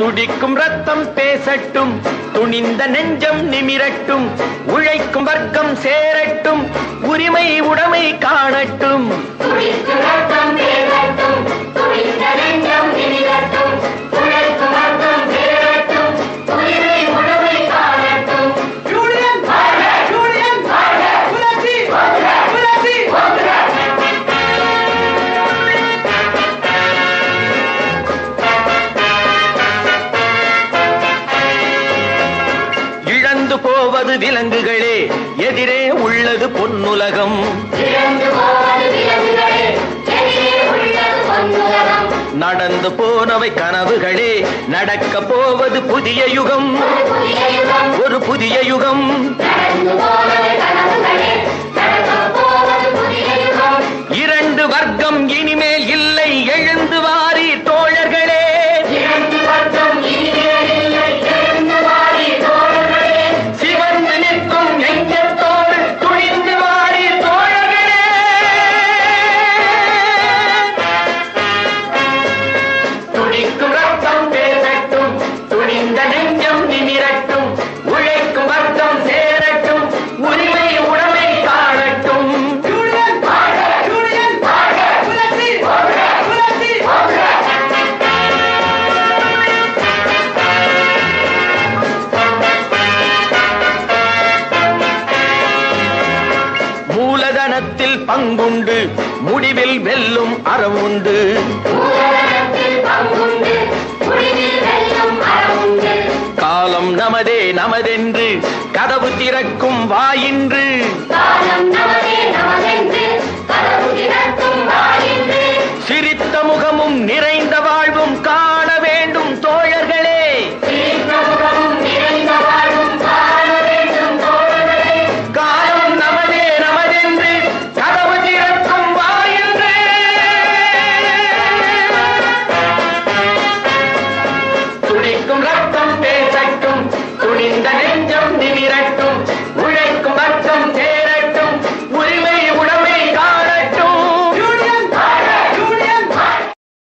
துடிக்கும் ரத்தம் பேசட்டும் துணிந்த நெஞ்சம் நிமிரட்டும் உழைக்கும் வர்க்கம் சேரட்டும் உரிமை உடைமை காணட்டும். இழந்து போவது விலங்குகளே எதிரே உள்ளது பொன்னுலகம். நடந்து போனவை கனவுகளே நடக்க போவது புதிய யுகம். ஒரு புதிய யுகம். இரண்டு வர்க்கம் இனிமேல் மூலதனத்தில் பங்குண்டு முடிவில் வெல்லும் அறவுண்டு காலம் நமதே நமதென்று கதவு திறக்கும் வாயின்று. சிரித்த முகமும் நிறைந்த right to go.